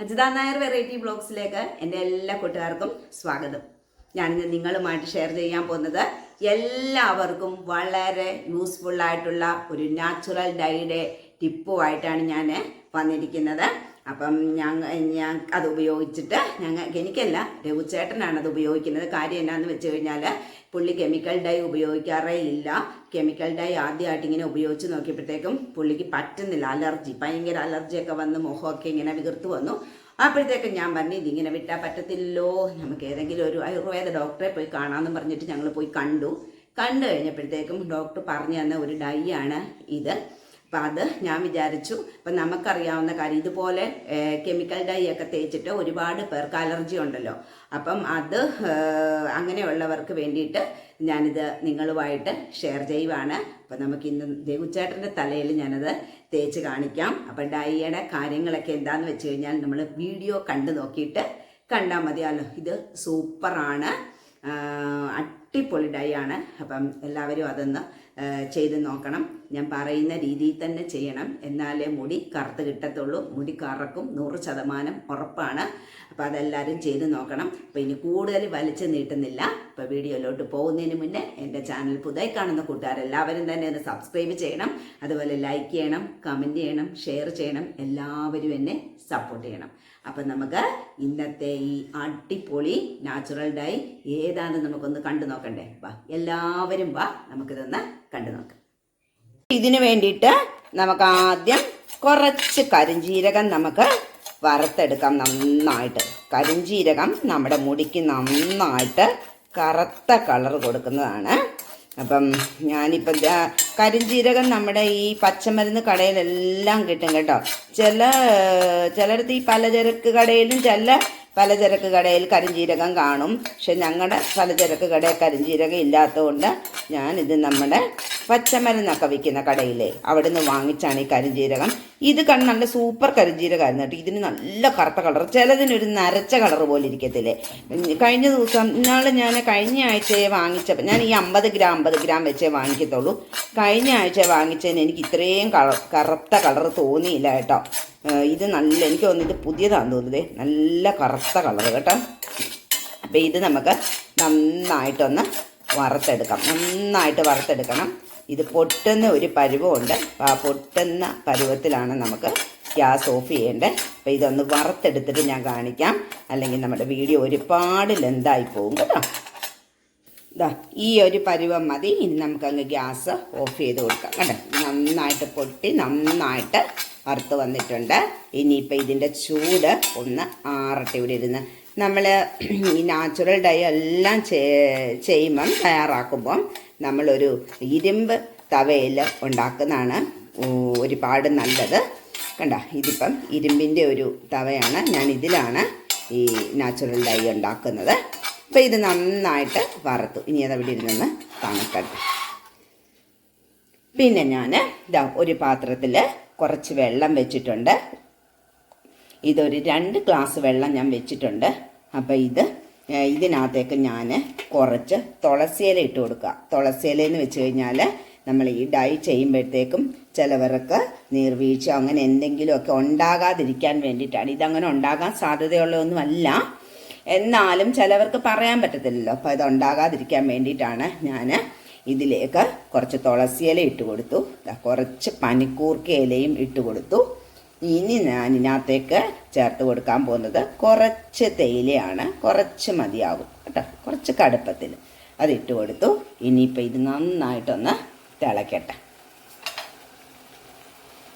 Ajitha Nair variety ബ്ലോഗ്സിലേക്ക് എന്റെ എല്ലാ കൂട്ടുകാർക്കും സ്വാഗതം. ഞാനിന്ന് നിങ്ങളുമായിട്ട് ഷെയർ ചെയ്യാൻ പോകുന്നത് എല്ലാവർക്കും വളരെ യൂസ്ഫുൾ ആയിട്ടുള്ള ഒരു നാച്ചുറൽ ഡൈയുടെ ടിപ്പുമായിട്ടാണ് ഞാൻ വന്നിരിക്കുന്നത്. അപ്പം ഞാൻ ഞാൻ അത് ഉപയോഗിച്ചിട്ട് ഞങ്ങൾ എനിക്കല്ല രഘുചേട്ടനാണ് അത് ഉപയോഗിക്കുന്നത്. കാര്യം എന്നാന്ന് വെച്ച് കഴിഞ്ഞാൽ പുള്ളി കെമിക്കൽ ഡൈ ഉപയോഗിക്കാറേ ഇല്ല. കെമിക്കൽ ഡൈ ആദ്യമായിട്ട് ഇങ്ങനെ ഉപയോഗിച്ച് നോക്കിയപ്പോഴത്തേക്കും പുള്ളിക്ക് പറ്റുന്നില്ല. അലർജി ഭയങ്കര അലർജിയൊക്കെ വന്ന് മുഖമൊക്കെ ഇങ്ങനെ വികർത്ത് വന്നു. അപ്പോഴത്തേക്കും ഞാൻ പറഞ്ഞു ഇതിങ്ങനെ വിട്ടാൽ പറ്റത്തില്ലോ നമുക്ക് ഏതെങ്കിലും ഒരു ആയുർവേദ ഡോക്ടറെ പോയി കാണാമെന്ന് പറഞ്ഞിട്ട് ഞങ്ങൾ പോയി കണ്ടു. കണ്ടു കഴിഞ്ഞപ്പോഴത്തേക്കും ഡോക്ടർ പറഞ്ഞു തന്ന ഒരു ഡൈ ആണ് ഇത്. അപ്പം അത് ഞാൻ വിചാരിച്ചു അപ്പം നമുക്കറിയാവുന്ന കാര്യം ഇതുപോലെ കെമിക്കൽ ഡൈ ഒക്കെ തേച്ചിട്ട് ഒരുപാട് പേർക്ക് അലർജി ഉണ്ടല്ലോ. അപ്പം അത് അങ്ങനെയുള്ളവർക്ക് വേണ്ടിയിട്ട് ഞാനിത് നിങ്ങളുമായിട്ട് ഷെയർ ചെയ്യുവാണ്. അപ്പം നമുക്ക് ഇന്ന് ദേവുച്ചേട്ടന്റെ തലയിൽ ഞാനത് തേച്ച് കാണിക്കാം. അപ്പം ഡൈയുടെ കാര്യങ്ങളൊക്കെ എന്താണെന്ന് വെച്ച് കഴിഞ്ഞാൽ നമ്മൾ വീഡിയോ കണ്ടു നോക്കിയിട്ട് കണ്ടാൽ മതിയല്ലോ. ഇത് സൂപ്പറാണ്. അടിപൊളി ഡൈ ആണ്. അപ്പം എല്ലാവരും അതൊന്ന് ചെയ്ത് നോക്കണം. ഞാൻ പറയുന്ന രീതിയിൽ തന്നെ ചെയ്യണം. എന്നാലേ മുടി കറുത്ത് കിട്ടത്തുള്ളൂ. മുടി കറക്കും. നൂറ് ശതമാനം ഉറപ്പാണ്. അപ്പോൾ അതെല്ലാവരും ചെയ്ത് നോക്കണം. അപ്പോൾ ഇനി കൂടുതൽ വലിച്ചു നീട്ടുന്നില്ല. ഇപ്പോൾ വീഡിയോയിലോട്ട് പോകുന്നതിന് മുന്നേ എന്റെ ചാനൽ പുതിയ കാണുന്ന കൂട്ടുകാരെല്ലാവരും തന്നെ ഒന്ന് സബ്സ്ക്രൈബ് ചെയ്യണം. അതുപോലെ ലൈക്ക് ചെയ്യണം കമന്റ് ചെയ്യണം ഷെയർ ചെയ്യണം. എല്ലാവരും എന്നെ സപ്പോർട്ട് ചെയ്യണം. അപ്പം നമുക്ക് ഇന്നത്തെ ഈ അടിപൊളി നാച്ചുറൽ ഡൈ ഏതാണെന്ന് നമുക്കൊന്ന് കണ്ടു നോക്കണ്ടേ? വാ എല്ലാവരും വാ. നമുക്കിതൊന്ന് കണ്ടു നോക്കാം. ഇതിന് വേണ്ടിയിട്ട് നമുക്ക് ആദ്യം കുറച്ച് കരിഞ്ജീരകം നമുക്ക് വറുത്തെടുക്കാം നന്നായിട്ട്. കരിഞ്ജീരകം നമ്മുടെ മുടിക്ക് നന്നായിട്ട് കറുത്ത കളർ കൊടുക്കുന്നതാണ്. അപ്പം ഞാനിപ്പം കരിഞ്ചീരകം നമ്മുടെ ഈ പച്ചമരുന്ന് കടയിലെല്ലാം കിട്ടും കേട്ടോ. ചില ചിലടത്ത് ഈ പലചരക്ക് കടയിലും ചില പലചരക്ക് കടയിൽ കരിഞ്ജീരകം കാണും. പക്ഷെ ഞങ്ങളുടെ പലചരക്ക് കടയിൽ കരിഞ്ജീരകം ഇല്ലാത്തതുകൊണ്ട് ഞാനിത് നമ്മുടെ പച്ചമരുന്നൊക്കെ വിൽക്കുന്ന കടയിലെ. അവിടെ നിന്ന് വാങ്ങിച്ചാണ് ഈ കരിഞ്ജീരകം ഇത് കണ്ട് നല്ല സൂപ്പർ കരിഞ്ചീരകമായിരുന്നു കേട്ടോ. ഇതിന് നല്ല കറുത്ത കളർ. ചിലതിനൊരു നരച്ച കളർ പോലെ ഇരിക്കത്തില്ലേ. കഴിഞ്ഞ ദിവസം ഇന്നാൾ ഞാൻ കഴിഞ്ഞ ആഴ്ചയെ വാങ്ങിച്ചപ്പോൾ ഞാൻ ഈ അമ്പത് ഗ്രാം അമ്പത് ഗ്രാം വെച്ചേ വാങ്ങിക്കത്തുള്ളൂ. കഴിഞ്ഞ ആഴ്ച വാങ്ങിച്ചതിന് എനിക്ക് ഇത്രയും കളർ കറുത്ത കളർ തോന്നിയില്ല കേട്ടോ. ഇത് നല്ല എനിക്ക് തോന്നുന്നത് പുതിയതാണെന്ന് തോന്നുന്നത് നല്ല കറുത്ത കളർ കേട്ടോ. അപ്പോൾ ഇത് നമുക്ക് നന്നായിട്ടൊന്ന് വറുത്തെടുക്കാം. നന്നായിട്ട് വറുത്തെടുക്കണം. ഇത് പൊട്ടുന്ന ഒരു പരുവമുണ്ട്. ആ പൊട്ടുന്ന പരുവത്തിലാണ് നമുക്ക് ഗ്യാസ് ഓഫ് ചെയ്യേണ്ടത് അപ്പോൾ ഇതൊന്ന് വറുത്തെടുത്തിട്ട് ഞാൻ കാണിക്കാം. അല്ലെങ്കിൽ നമ്മുടെ വീഡിയോ ഒരുപാട് ലെന്തായി പോകും കേട്ടോ. ഇതാ ഈ ഒരു പരുവം മതി. ഇനി നമുക്കങ്ങ് ഗ്യാസ് ഓഫ് ചെയ്ത് കൊടുക്കാം കേട്ടോ. നന്നായിട്ട് പൊട്ടി നന്നായിട്ട് വറുത്ത് വന്നിട്ടുണ്ട്. ഇനിയിപ്പോൾ ഇതിന്റെ ചൂട് ഒന്ന് ആറട്ടെ ഇവിടെ ഇരുന്ന്. നമ്മൾ ഈ നാച്ചുറൽ ഡൈ എല്ലാം ചെയ്യുമ്പം തയ്യാറാക്കുമ്പം നമ്മളൊരു ഇരുമ്പ് തവയിൽ ഉണ്ടാക്കുന്നതാണ് ഒരുപാട് നല്ലത്. കണ്ട ഇതിപ്പം ഇരുമ്പിന്റെ ഒരു തവയാണ് ഞാൻ ഇതിലാണ് ഈ നാച്ചുറൽ ഡൈ ഉണ്ടാക്കുന്നത്. അപ്പോൾ ഇത് നന്നായിട്ട് വറുത്തു. ഇനി അത് അവിടെ ഇരുന്ന് തണുക്കട്ടെ. പിന്നെ ഞാൻ ഇതാ ഒരു പാത്രത്തിൽ കുറച്ച് വെള്ളം വെച്ചിട്ടുണ്ട്. ഇതൊരു രണ്ട് ഗ്ലാസ് വെള്ളം ഞാൻ വെച്ചിട്ടുണ്ട്. അപ്പോൾ ഇത് ഇതിനകത്തേക്ക് ഞാൻ കുറച്ച് തുളസിയില ഇട്ട് കൊടുക്കുക. തുളസിയില എന്ന് വെച്ച് കഴിഞ്ഞാൽ നമ്മൾ ഈ ഡൈ ചെയ്യുമ്പോഴത്തേക്കും ചിലവർക്ക് നീർവീഴ്ച അങ്ങനെ എന്തെങ്കിലുമൊക്കെ ഉണ്ടാകാതിരിക്കാൻ വേണ്ടിയിട്ടാണ്. ഇതങ്ങനെ ഉണ്ടാകാൻ സാധ്യതയുള്ളതൊന്നുമല്ല. എന്നാലും ചിലവർക്ക് പറയാൻ പറ്റത്തില്ലല്ലോ. അപ്പോൾ ഇത് ഉണ്ടാകാതിരിക്കാൻ വേണ്ടിയിട്ടാണ് ഞാൻ ഇതിലേക്ക് കുറച്ച് തുളസിയില ഇട്ട് കൊടുത്തു. കുറച്ച് പനിക്കൂർക്ക ഇലയും ഇട്ട് കൊടുത്തു. ഇനി ഞാൻ ഇതിനകത്തേക്ക് ചേർത്ത് കൊടുക്കാൻ പോകുന്നത് കുറച്ച് തേയിലയാണ്. കുറച്ച് മതിയാകും കേട്ടോ. കുറച്ച് കടുപ്പത്തിൽ അത് ഇട്ട് കൊടുത്തു. ഇനിയിപ്പോൾ ഇത് നന്നായിട്ടൊന്ന് തിളക്കട്ടെ.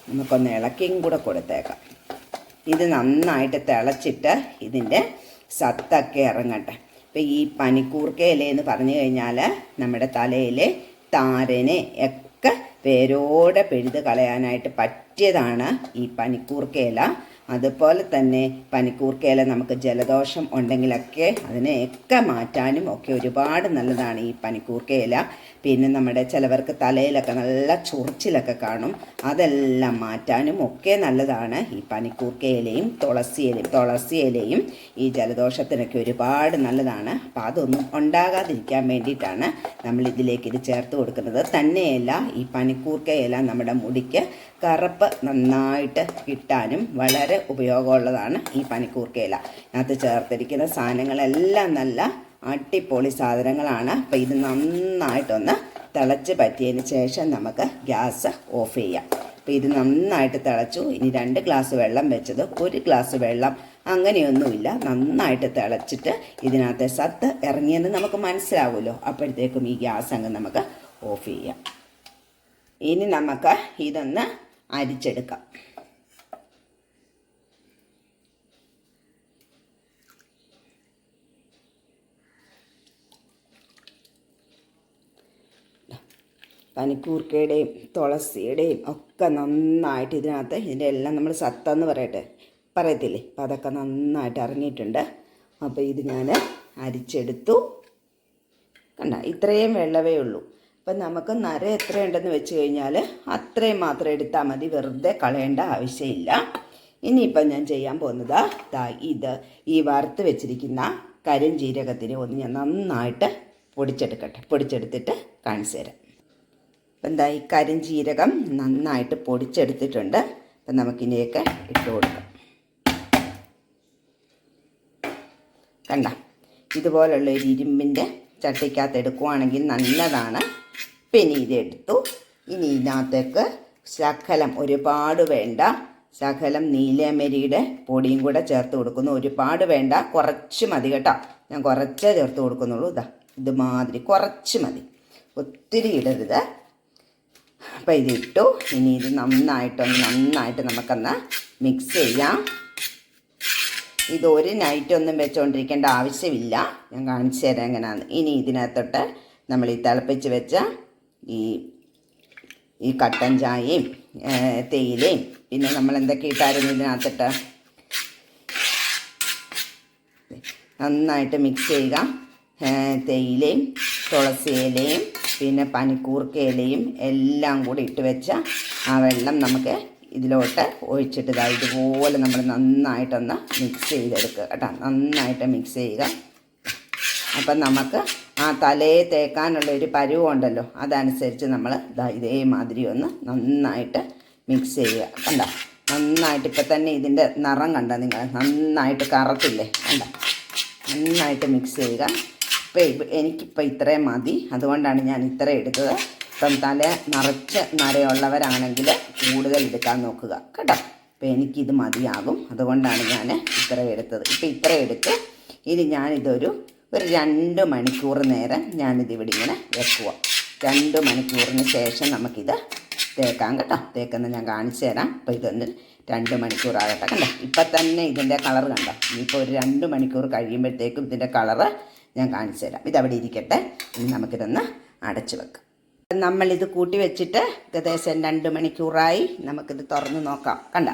നമുക്കൊന്ന് ഇളക്കിയും കൂടെ കൊടുത്തേക്കാം. ഇത് നന്നായിട്ട് തിളച്ചിട്ട് ഇതിന്റെ സത്തൊക്കെ ഇറങ്ങട്ടെ. ഇപ്പം ഈ പനിക്കൂർക്ക എന്ന് പറഞ്ഞു കഴിഞ്ഞാൽ നമ്മുടെ തലയിലെ താരനെ ഒക്കെ വേരോടെ പിഴുത് കളയാനായിട്ട് പറ്റിയതാണ് ഈ പനിക്കൂർക്ക ഇല അതുപോലെ തന്നെ പനിക്കൂർക്കയില നമുക്ക് ജലദോഷം ഉണ്ടെങ്കിലൊക്കെ അതിനെയൊക്കെ മാറ്റാനും ഒക്കെ ഒരുപാട് നല്ലതാണ് ഈ പനിക്കൂർക്കയില. പിന്നെ നമ്മുടെ ചിലവർക്ക് തലയിലൊക്കെ നല്ല ചൊറിച്ചിലൊക്കെ കാണും. അതെല്ലാം മാറ്റാനും ഒക്കെ നല്ലതാണ് ഈ പനിക്കൂർക്കയിലയും തുളസി ഇലയും തുളസി ഇലയും ഈ ജലദോഷത്തിനൊക്കെ ഒരുപാട് നല്ലതാണ്. അപ്പോൾ അതൊന്നും ഉണ്ടാകാതിരിക്കാൻ വേണ്ടിയിട്ടാണ് നമ്മൾ ഇതിലേക്ക് ഇത് ചേർത്ത് കൊടുക്കുന്നത്. തന്നെയല്ല ഈ പനിക്കൂർക്കയില നമ്മുടെ മുടിക്ക് കറുപ്പ് നന്നായിട്ട് കിട്ടാനും വളരെ ഉപയോഗമുള്ളതാണ് ഈ പനിക്കൂർക്കയില അതിനകത്ത് ചേർത്തിരിക്കുന്ന സാധനങ്ങളെല്ലാം നല്ല അടിപൊളി സാധനങ്ങളാണ്. അപ്പോൾ ഇത് നന്നായിട്ടൊന്ന് തിളച്ച് പറ്റിയതിന് ശേഷം നമുക്ക് ഗ്യാസ് ഓഫ് ചെയ്യാം. അപ്പോൾ ഇത് നന്നായിട്ട് തിളച്ചു. ഇനി രണ്ട് ഗ്ലാസ് വെള്ളം വെച്ചത് ഒരു ഗ്ലാസ് വെള്ളം അങ്ങനെയൊന്നുമില്ല. നന്നായിട്ട് തിളച്ചിട്ട് ഇതിനകത്തെ സത്ത് ഇറങ്ങിയെന്ന് നമുക്ക് മനസ്സിലാവുമല്ലോ. അപ്പോഴത്തേക്കും ഈ ഗ്യാസ് അങ്ങ് നമുക്ക് ഓഫ് ചെയ്യാം. ഇനി നമുക്ക് ഇതൊന്ന് അരിച്ചെടുക്കാം. പനിക്കൂർക്കയുടെയും തുളസിയുടെയും ഒക്കെ നന്നായിട്ട് ഇതിനകത്ത് ഇതിന്റെ എല്ലാം നമ്മൾ സത്ത എന്ന് പറയട്ടെ പറയത്തില്ലേ? അപ്പം അതൊക്കെ നന്നായിട്ട് ഇറങ്ങിയിട്ടുണ്ട് അപ്പോൾ ഇത് ഞാൻ അരിച്ചെടുത്തു. കണ്ട? ഇത്രയും വെള്ളവേ ഉള്ളൂ. അപ്പം നമുക്ക് നര എത്രയുണ്ടെന്ന് വെച്ച് കഴിഞ്ഞാൽ അത്രയും മാത്രം എടുത്താൽ മതി വെറുതെ കളയേണ്ട ആവശ്യമില്ല. ഇനിയിപ്പം ഞാൻ ചെയ്യാൻ പോകുന്നത് ദാ ഇത്. ഈ വറുത്ത് വെച്ചിരിക്കുന്ന കരിഞ്ജീരകത്തിനെ ഒന്ന് ഞാൻ നന്നായിട്ട് പൊടിച്ചെടുക്കട്ടെ പൊടിച്ചെടുത്തിട്ട് കാണിച്ചു തരാം. അപ്പം എന്താ ഈ ജീരകം നന്നായിട്ട് പൊടിച്ചെടുത്തിട്ടുണ്ട്. അപ്പം നമുക്കിനെയൊക്കെ ഇട്ട് കൊടുക്കാം. കണ്ട ഇതുപോലുള്ള ഒരു ഇരുമ്പിന്റെ ചട്ടിക്കകത്ത് എടുക്കുവാണെങ്കിൽ നല്ലതാണ്. പിന്നെ ഇതെടുത്തു. ഇനി ഇതിനകത്തേക്ക് ശകലം ഒരുപാട് വേണ്ട ശകലം നീലമരിയുടെ പൊടിയും കൂടെ ചേർത്ത് കൊടുക്കുന്നു. ഒരുപാട് വേണ്ട കുറച്ച് മതി കേട്ടോ. ഞാൻ കുറച്ചേ ചേർത്ത് കൊടുക്കുന്നുള്ളൂ. ഇതാ ഇതുമാതിരി കുറച്ച് മതി. ഒത്തിരി ഇടരുത്. അപ്പം ഇതിട്ടു. ഇനി ഇത് നന്നായിട്ടൊന്ന് നന്നായിട്ട് നമുക്കൊന്ന് മിക്സ് ചെയ്യാം. ഇത് ഒരു നൈറ്റ് ഒന്നും വെച്ചുകൊണ്ടിരിക്കേണ്ട ആവശ്യമില്ല. ഞാൻ കാണിച്ചു തരാം എങ്ങനെയാണ് ഇനി ഇതിനകത്തോട്ട് നമ്മൾ ഈ തിളപ്പിച്ച് വെച്ച ഈ ഈ കട്ടൻ ചായയും തേയിലയും പിന്നെ നമ്മൾ എന്തൊക്കെ ഇട്ടായിരുന്നു ഇതിനകത്തിട്ട്? നന്നായിട്ട് മിക്സ് ചെയ്യുക. തേയിലയും തുളസി ഇലയും പിന്നെ പനിക്കൂർക്ക ഇലയും എല്ലാം കൂടി ഇട്ട് വെച്ച ആ വെള്ളം നമുക്ക് ഇതിലോട്ട് ഒഴിച്ചിട്ട് ഇതാ ഇതുപോലെ നമ്മൾ നന്നായിട്ടൊന്ന് മിക്സ് ചെയ്തെടുക്കുക. കേട്ടോ നന്നായിട്ട് മിക്സ് ചെയ്യുക. അപ്പം നമുക്ക് ആ തലയെ തേക്കാനുള്ള ഒരു പരുവുണ്ടല്ലോ അതനുസരിച്ച് നമ്മൾ ഇതാ ഇതേമാതിരി ഒന്ന് നന്നായിട്ട് മിക്സ് ചെയ്യുക. കണ്ട? നന്നായിട്ട് ഇപ്പം തന്നെ ഇതിന്റെ നിറം കണ്ട നിങ്ങൾ? നന്നായിട്ട് കറത്തില്ലേ? കണ്ട? നന്നായിട്ട് മിക്സ് ചെയ്യുക. ഇപ്പം എനിക്കിപ്പോൾ ഇത്രയും മതി. അതുകൊണ്ടാണ് ഞാൻ ഇത്ര എടുത്തത്. ഇപ്പം തല നിറച്ച് നരയുള്ളവരാണെങ്കിൽ കൂടുതൽ എടുക്കാൻ നോക്കുക. കേട്ടോ? അപ്പം എനിക്കിത് മതിയാകും. അതുകൊണ്ടാണ് ഞാൻ ഇത്ര എടുത്തത്. ഇപ്പം ഇത്ര എടുത്ത് ഇനി ഞാനിതൊരു ഒരു രണ്ട് മണിക്കൂർ നേരം ഞാനിത് ഇവിടെ ഇങ്ങനെ വെക്കുക രണ്ട് മണിക്കൂറിന് ശേഷം നമുക്കിത് തേക്കാം കേട്ടോ. തേക്കുന്നത് ഞാൻ കാണിച്ചു തരാം. അപ്പോൾ ഇതൊന്ന് രണ്ട് മണിക്കൂറാകട്ടെ കണ്ടോ? ഇപ്പം തന്നെ ഇതിന്റെ കളർ കണ്ടോ? ഇനിയിപ്പോൾ ഒരു രണ്ട് മണിക്കൂർ കഴിയുമ്പോഴത്തേക്കും ഇതിന്റെ കളറ് ഞാൻ കാണിച്ചു തരാം. ഇതവിടെ ഇരിക്കട്ടെ. ഇനി നമുക്കിതൊന്ന് അടച്ചു വെക്കാം. നമ്മളിത് കൂട്ടി വെച്ചിട്ട് ഏകദേശം രണ്ട് മണിക്കൂറായി നമുക്കിത് തുറന്ന് നോക്കാം. കണ്ട?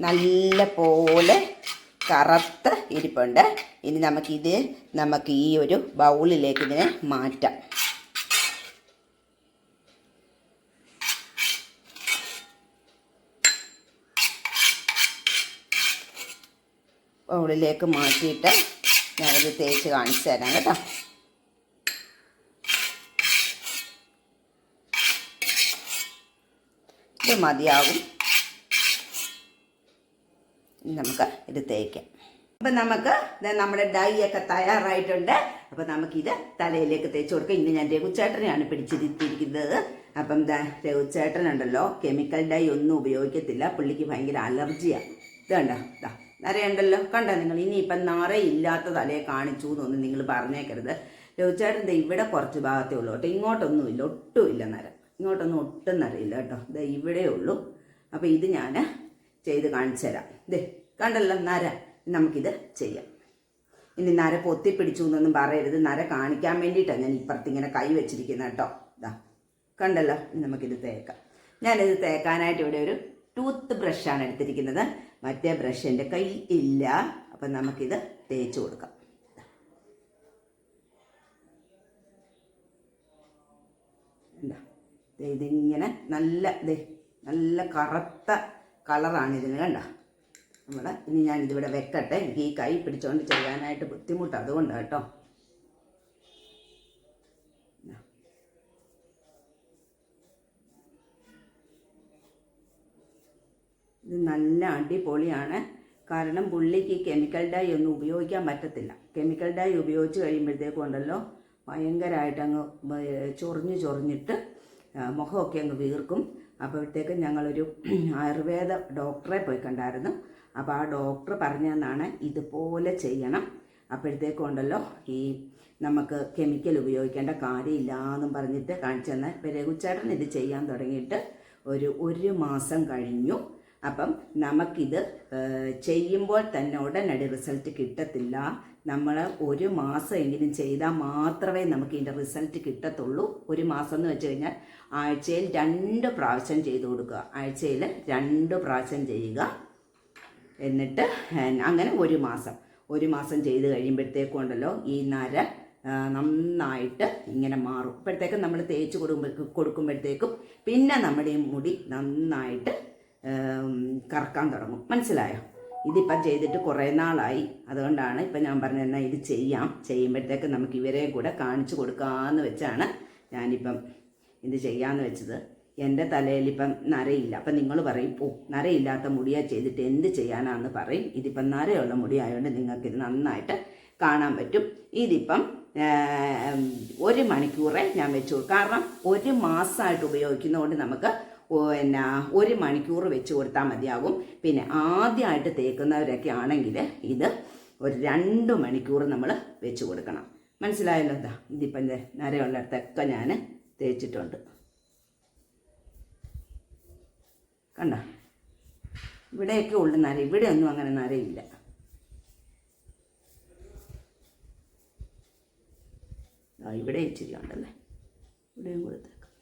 നല്ല പോലെ കറുത്ത ഇരിപ്പുണ്ട്. ഇനി നമുക്കിത് നമുക്ക് ഈ ഒരു ബൗളിലേക്ക് ഇതിനെ മാറ്റാം. ബൗളിലേക്ക് മാറ്റിയിട്ട് ഞാനിത് തേച്ച് കാണിച്ചു തരാം കേട്ടോ. ഇത് മതിയാകും. നമുക്ക് ഇത് തേക്കാം. അപ്പം നമുക്ക് നമ്മുടെ ഡൈ ഒക്കെ തയ്യാറായിട്ടുണ്ട്. അപ്പം നമുക്കിത് തലയിലേക്ക് തേച്ച് കൊടുക്കാം. ഇന്ന് ഞാൻ രഘുചേട്ടനെയാണ് പിടിച്ചിരുത്തിയിരിക്കുന്നത്. അപ്പം ദാ രഘുചേട്ടനുണ്ടല്ലോ കെമിക്കൽ ഡൈ ഒന്നും ഉപയോഗിക്കത്തില്ല. പുള്ളിക്ക് ഭയങ്കര അലർജിയാണ് ഇത് കണ്ടോ? ദാ നരയുണ്ടല്ലോ കണ്ടോ നിങ്ങൾ? ഇനിയിപ്പം നറയില്ലാത്ത തലയെ കാണിച്ചു എന്നൊന്നും നിങ്ങൾ പറഞ്ഞേക്കരുത്. രഘുചേട്ടൻ ദേ ഇവിടെ കുറച്ച് ഭാഗത്തേ ഉള്ളൂ കേട്ടോ. ഇങ്ങോട്ടൊന്നുമില്ല ഒട്ടുമില്ല നര ഇങ്ങോട്ടൊന്നും ഒട്ടും നരയില്ല കേട്ടോ. ദേ ഇവിടെ ഉള്ളൂ. അപ്പോൾ ഇത് ഞാൻ ചെയ്ത് കാണിച്ചു തരാം. ദേ കണ്ടല്ലോ നര. നമുക്കിത് ചെയ്യാം. ഇനി നര പൊത്തി പിടിച്ചു എന്നൊന്നും പറയരുത്. നര കാണിക്കാൻ വേണ്ടിയിട്ടാണ് ഞാൻ ഇപ്പുറത്തിങ്ങനെ കൈ വെച്ചിരിക്കുന്നത് കേട്ടോ. ഇതാ കണ്ടല്ലോ നമുക്കിത് തേക്കാം. ഞാനിത് തേക്കാനായിട്ട് ഇവിടെ ഒരു ടൂത്ത് ബ്രഷാണ് എടുത്തിരിക്കുന്നത്. മറ്റേ ബ്രഷ് എന്റെ കയ്യിൽ ഇല്ല. അപ്പം നമുക്കിത് തേച്ച് കൊടുക്കാം. ഇതിങ്ങനെ നല്ല നല്ല കറുത്ത കളറാണ് ഇതിന് കണ്ട? നമ്മുടെ ഇനി ഞാൻ ഇതിവിടെ വെക്കട്ടെ. എനിക്ക് ഈ കൈ പിടിച്ചുകൊണ്ട് ചെയ്യാനായിട്ട് ബുദ്ധിമുട്ട്. അതുകൊണ്ടാണ് കേട്ടോ. ഇത് നല്ല അടിപൊളിയാണ്. കാരണം പുള്ളിക്ക് കെമിക്കൽ ഡൈ ഒന്നും ഉപയോഗിക്കാൻ പറ്റത്തില്ല. കെമിക്കൽ ഡൈ ഉപയോഗിച്ച് കഴിയുമ്പോഴത്തേക്കും ഉണ്ടല്ലോ ഭയങ്കരമായിട്ട് അങ്ങ് ബ- ചൊറിഞ്ഞ് ചൊറിഞ്ഞിട്ട് മുഖമൊക്കെ അങ്ങ് വീർക്കും. അപ്പോഴത്തേക്കും ഞങ്ങളൊരു ആയുർവേദ ഡോക്ടറെ പോയി കണ്ടായിരുന്നു. അപ്പോൾ ആ ഡോക്ടർ പറഞ്ഞതെന്നാണ് ഇതുപോലെ ചെയ്യണം. അപ്പോഴത്തേക്കും ഉണ്ടല്ലോ ഈ നമുക്ക് കെമിക്കൽ ഉപയോഗിക്കേണ്ട കാര്യമില്ല എന്നും പറഞ്ഞിട്ട് കാണിച്ചു തന്നെ ഇപ്പം രഘുചേട്ടൻ ഇത് ചെയ്യാൻ തുടങ്ങിയിട്ട് ഒരു ഒരു മാസം കഴിഞ്ഞു. അപ്പം നമുക്കിത് ചെയ്യുമ്പോൾ തന്നെ ഉടനടി റിസൾട്ട് കിട്ടത്തില്ല. നമ്മൾ ഒരു മാസം എങ്കിലും ചെയ്താൽ മാത്രമേ നമുക്ക് ഇതിന്റെ റിസൾട്ട് കിട്ടത്തുള്ളൂ. ഒരു മാസം എന്ന് വെച്ച് കഴിഞ്ഞാൽ ആഴ്ചയിൽ രണ്ട് പ്രാവശ്യം ചെയ്തു കൊടുക്കുക. ആഴ്ചയിൽ രണ്ട് പ്രാവശ്യം ചെയ്യുക. എന്നിട്ട് അങ്ങനെ ഒരു മാസം. ഒരു മാസം ചെയ്ത് കഴിയുമ്പോഴത്തേക്കും ഉണ്ടല്ലോ ഈ നര നന്നായിട്ട് ഇങ്ങനെ മാറും. ഇപ്പോഴത്തേക്കും നമ്മൾ തേച്ച് കൊടുക്കുമ്പോൾ കൊടുക്കുമ്പോഴത്തേക്കും പിന്നെ നമ്മുടെ മുടി നന്നായിട്ട് കറക്കാൻ തുടങ്ങും. മനസ്സിലായോ? ഇതിപ്പം ചെയ്തിട്ട് കുറേ നാളായി. അതുകൊണ്ടാണ് ഇപ്പം ഞാൻ പറഞ്ഞത് എന്നാൽ ഇത് ചെയ്യാം. ചെയ്യുമ്പോഴത്തേക്ക് നമുക്ക് ഇവരെയും കൂടെ കാണിച്ചു കൊടുക്കാമെന്ന് വെച്ചാണ് ഞാനിപ്പം ഇത് ചെയ്യാമെന്ന് വെച്ചത്. എന്റെ തലയിൽ ഇപ്പം നരയില്ല. അപ്പം നിങ്ങൾ പറയും ഓ നരയില്ലാത്ത മുടിയാ ചെയ്തിട്ട് എന്ത് ചെയ്യാനാന്ന് പറയും. ഇതിപ്പം നരയുള്ള മുടിയായതുകൊണ്ട് ആയതുകൊണ്ട് നിങ്ങൾക്കിത് നന്നായിട്ട് കാണാൻ പറ്റും. ഇതിപ്പം ഒരു മണിക്കൂറേ ഞാൻ വെച്ചു. കാരണം ഒരു മാസമായിട്ട് ഉപയോഗിക്കുന്നതുകൊണ്ട് നമുക്ക് പിന്നെ ഒരു മണിക്കൂർ വെച്ച് കൊടുത്താൽ മതിയാകും. പിന്നെ ആദ്യമായിട്ട് തേക്കുന്നവരൊക്കെ ആണെങ്കിൽ ഇത് ഒരു രണ്ട് മണിക്കൂർ നമ്മൾ വെച്ച് കൊടുക്കണം. മനസ്സിലായല്ലോ? എന്താ ഇതിപ്പം ഇത് നരയുള്ളിടത്തൊക്കെ ഞാൻ തേച്ചിട്ടുണ്ട്. കണ്ട? ഇവിടെയൊക്കെ ഉള്ളു നര ഇവിടെയൊന്നും അങ്ങനെ നരയില്ല. ഇവിടെ ഇച്ചിരി ഉണ്ടല്ലേ? ഇവിടെയും കൊടുത്തേക്കാം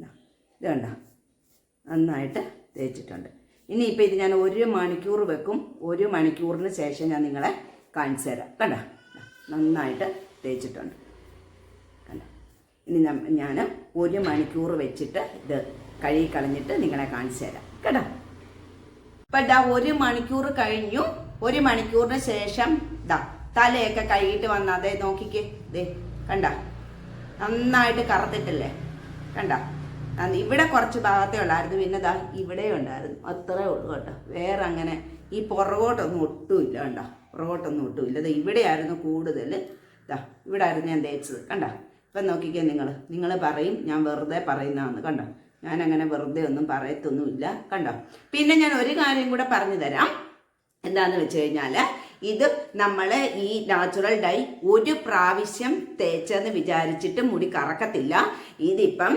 ദാ, ഇത് കണ്ട നന്നായിട്ട് തേച്ചിട്ടുണ്ട്. ഇനിയിപ്പോൾ ഇത് ഞാൻ ഒരു മണിക്കൂർ വെക്കും. ഒരു മണിക്കൂറിന് ശേഷം ഞാൻ നിങ്ങളെ കാണിച്ചു തരാം. കണ്ട? നന്നായിട്ട് തേച്ചിട്ടുണ്ട്. കണ്ട? ഇനി ഞാൻ ഒരു മണിക്കൂർ വെച്ചിട്ട് ഇത് കഴുകി കളഞ്ഞിട്ട് നിങ്ങളെ കാണിച്ചു തരാം. കേട്ടോ ഇപ്പം ഇതാ ഒരു മണിക്കൂർ കഴിഞ്ഞു. ഒരു മണിക്കൂറിന് ശേഷം ഇതാ തലയൊക്കെ കഴുകിയിട്ട് വന്ന അതേ നോക്കിക്കേ. ദേ കണ്ട? നന്നായിട്ട് കറുത്തിട്ടില്ലേ? കണ്ട? ഇവിടെ കുറച്ച് ഭാഗത്തേ ഉള്ളായിരുന്നു. പിന്നെ ദാ ഇവിടെ ഉണ്ടായിരുന്നു. അത്രേ ഉള്ളൂ കേട്ടോ. വേറെ അങ്ങനെ ഈ പുറകോട്ടൊന്നും ഒട്ടുമില്ല കണ്ടോ. പുറകോട്ടൊന്നും ഒട്ടുമില്ല ഇത് ഇവിടെയായിരുന്നു കൂടുതൽ ദാ ഇവിടെ ആയിരുന്നു ഞാൻ തേച്ചത് കണ്ടോ. ഇപ്പം നോക്കിക്കേ നിങ്ങൾ. നിങ്ങൾ പറയും ഞാൻ വെറുതെ പറയുന്നതാണ് കണ്ടോ. ഞാൻ അങ്ങനെ വെറുതെ ഒന്നും പറയത്തൊന്നുമില്ല കണ്ടോ. പിന്നെ ഞാൻ ഒരു കാര്യം കൂടെ പറഞ്ഞു തരാം. എന്താണെന്ന് വെച്ച് കഴിഞ്ഞാൽ ഇത് നമ്മൾ ഈ നാച്ചുറൽ ഡൈ ഒരു പ്രാവശ്യം തേച്ചെന്ന് വിചാരിച്ചിട്ട് മുടി കറക്കത്തില്ല. ഇതിപ്പം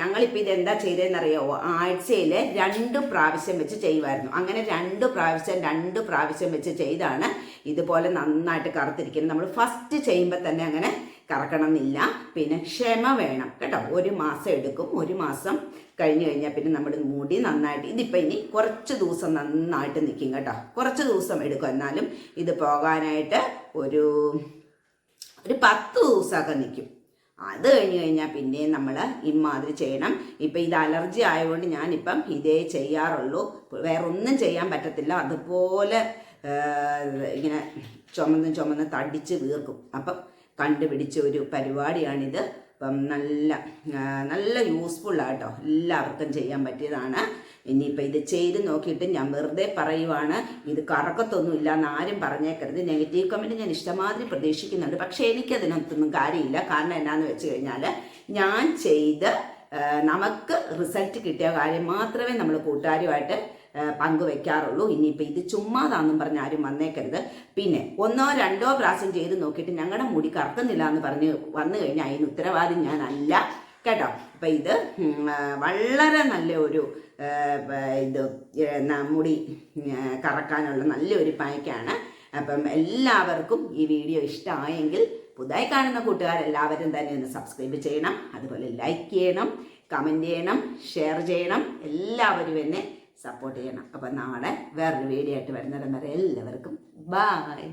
ഞങ്ങളിപ്പോൾ ഇതെന്താ എന്താ ചെയ്തതെന്നറിയാമോ ആഴ്ചയിൽ രണ്ട് പ്രാവശ്യം വെച്ച് ചെയ്യുമായിരുന്നു അങ്ങനെ രണ്ട് പ്രാവശ്യം രണ്ട് പ്രാവശ്യം വെച്ച് ചെയ്താണ് ഇതുപോലെ നന്നായിട്ട് കറുത്തിരിക്കുന്നത്. നമ്മൾ ഫസ്റ്റ് ചെയ്യുമ്പോൾ തന്നെ അങ്ങനെ കറക്കണം എന്നില്ല പിന്നെ ക്ഷമ വേണം. കേട്ടോ ഒരു മാസം എടുക്കും. ഒരു മാസം കഴിഞ്ഞ് കഴിഞ്ഞാൽ പിന്നെ നമ്മുടെ മുടി നന്നായിട്ട് ഇതിപ്പോൾ ഇനി കുറച്ച് ദിവസം നന്നായിട്ട് നിൽക്കും കേട്ടോ. കുറച്ച് ദിവസം എടുക്കും. എന്നാലും ഇത് പോകാനായിട്ട് ഒരു ഒരു പത്ത് ദിവസമൊക്കെ നിൽക്കും അത് കഴിഞ്ഞ് കഴിഞ്ഞാൽ പിന്നെ നമ്മൾ ഇമാതിരി ചെയ്യണം. ഇപ്പം ഇത് അലർജി ആയതുകൊണ്ട് ഞാനിപ്പം ഇതേ ചെയ്യാറുള്ളൂ. വേറെ ഒന്നും ചെയ്യാൻ പറ്റത്തില്ല. അതുപോലെ ഇങ്ങനെ ചുമന്ന് ചുമന്ന് തടിച്ച് വീർക്കും. അപ്പം കണ്ടുപിടിച്ച ഒരു പരിപാടിയാണിത്. അപ്പം നല്ല നല്ല യൂസ്ഫുള്ളാട്ടോ എല്ലാവർക്കും ചെയ്യാൻ പറ്റിയതാണ്. ഇനിയിപ്പോൾ ഇത് ചെയ്ത് നോക്കിയിട്ട് ഞാൻ വെറുതെ പറയുവാണ്. ഇത് കറക്കത്തൊന്നും ഇല്ല എന്ന് ആരും പറഞ്ഞേക്കരുത്. നെഗറ്റീവ് കമന്റ് ഞാൻ ഇഷ്ടമാതിരി പ്രതീക്ഷിക്കുന്നുണ്ട്. പക്ഷേ എനിക്കതിനകത്തൊന്നും കാര്യമില്ല. കാരണം എന്നാന്ന് വെച്ച് കഴിഞ്ഞാൽ ഞാൻ ചെയ്ത് നമുക്ക് റിസൾട്ട് കിട്ടിയ കാര്യം മാത്രമേ നമ്മൾ കൂട്ടുകാരുമായിട്ട് പങ്കുവെക്കാറുള്ളൂ. ഇനിയിപ്പോൾ ഇത് ചുമ്മാതാന്നും പറഞ്ഞ് ആരും വന്നേക്കരുത്. പിന്നെ ഒന്നോ രണ്ടോ പ്രാവശ്യം ചെയ്ത് നോക്കിയിട്ട് ഞങ്ങളുടെ മുടി കറക്കുന്നില്ല എന്ന് പറഞ്ഞ് വന്നു കഴിഞ്ഞാൽ അതിന് ഉത്തരവാദി ഞാനല്ല. കേട്ടോ? അപ്പം ഇത് വളരെ നല്ല ഒരു ഇത് മുടി കറക്കാനുള്ള നല്ലൊരു പായ്ക്കാണ്. അപ്പം എല്ലാവർക്കും ഈ വീഡിയോ ഇഷ്ടമായെങ്കിൽ പുതുതായി കാണുന്ന കൂട്ടുകാരെല്ലാവരും തന്നെ ഒന്ന് സബ്സ്ക്രൈബ് ചെയ്യണം. അതുപോലെ ലൈക്ക് ചെയ്യണം കമന്റ് ചെയ്യണം ഷെയർ ചെയ്യണം. എല്ലാവരും എന്നെ സപ്പോർട്ട് ചെയ്യണം. അപ്പം നാളെ വേറൊരു വീഡിയോ ആയിട്ട് വരുന്നിടം വരെ എല്ലാവർക്കും ബായ്